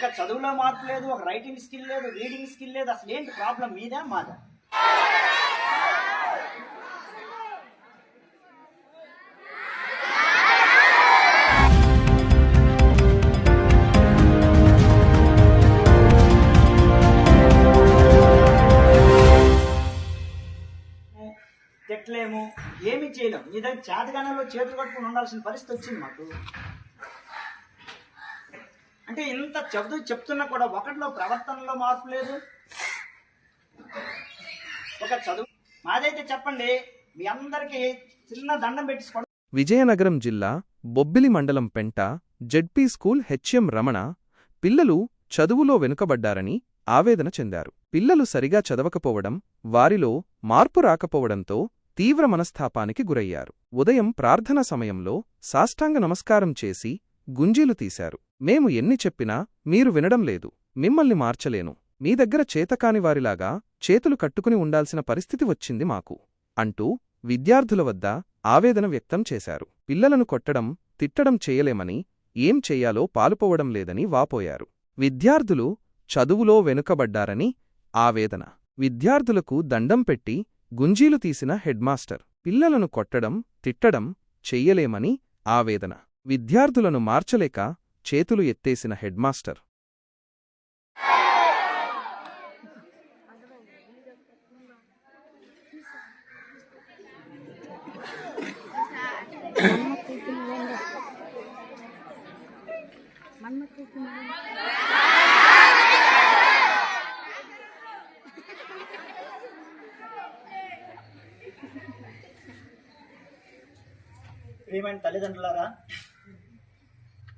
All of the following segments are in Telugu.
ఒక చదువులో మార్పు లేదు ఒక రైటింగ్ స్కిల్ లేదు రీడింగ్ స్కిల్ లేదు. అసలు ఏంటి ప్రాబ్లం మీదా మాదా? తిట్టలేము ఏమి చేయలేము. నీ దగ్గర చేతగానంలో చేతులు కట్టుకుని ఉండాల్సిన పరిస్థితి వచ్చింది మాకు. అంటే ఇంత చెబుతూ చెప్తున్నా కూడా ఒకటిలో ప్రవర్తనలో మార్పు లేదు. ఒక చదువు. మాదైతే చెప్పండి మీ అందరికీ చిన్న దండం పెట్టించుకోండి. విజయనగరం జిల్లా బొబ్బిలి మండలం పెంట జెడ్పీ స్కూల్ హెచ్ఎం రమణ పిల్లలు చదువులో వెనుకబడ్డారని ఆవేదన చెందారు. పిల్లలు సరిగా చదవకపోవడం వారిలో మార్పు రాకపోవడంతో తీవ్ర మనస్థాపానికి గురయ్యారు. ఉదయం ప్రార్థన సమయంలో సాష్టాంగ నమస్కారం చేసి గుంజీలు తీశారు. మేము ఎన్ని చెప్పినా మీరు వినడం లేదు. మిమ్మల్ని మార్చలేను. మీ దగ్గర చేతకాని వారిలాగా చేతులు కట్టుకుని ఉండాల్సిన పరిస్థితి వచ్చింది మాకు. అంటూ విద్యార్థుల వద్ద ఆవేదన వ్యక్తం చేశారు. పిల్లలను కొట్టడం తిట్టడం చేయలేమని ఏం చెయ్యాలో పాలుపోవడం లేదని వాపోయారు. విద్యార్థులు చదువులో వెనుకబడ్డారని ఆవేదన. విద్యార్థులకు దండం పెట్టి గుంజీలు తీసిన హెడ్మాస్టర్. పిల్లలను కొట్టడం తిట్టడం చెయ్యలేమని ఆవేదన. విద్యార్థులను మార్చలేక చేతులు ఎత్తేసిన హెడ్మాస్టర్ ప్రియమైన తల్లిదండ్రులారా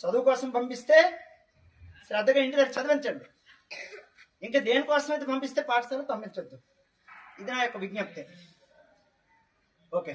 చదువు కోసం పంపిస్తే శ్రద్ధగా ఇంటి దగ్గర చదివించండి. ఇంకా దేనికోసం అయితే పంపిస్తే పాఠశాలకు పంపించొద్దు. ఇది నా యొక్క విజ్ఞప్తి. ఓకే.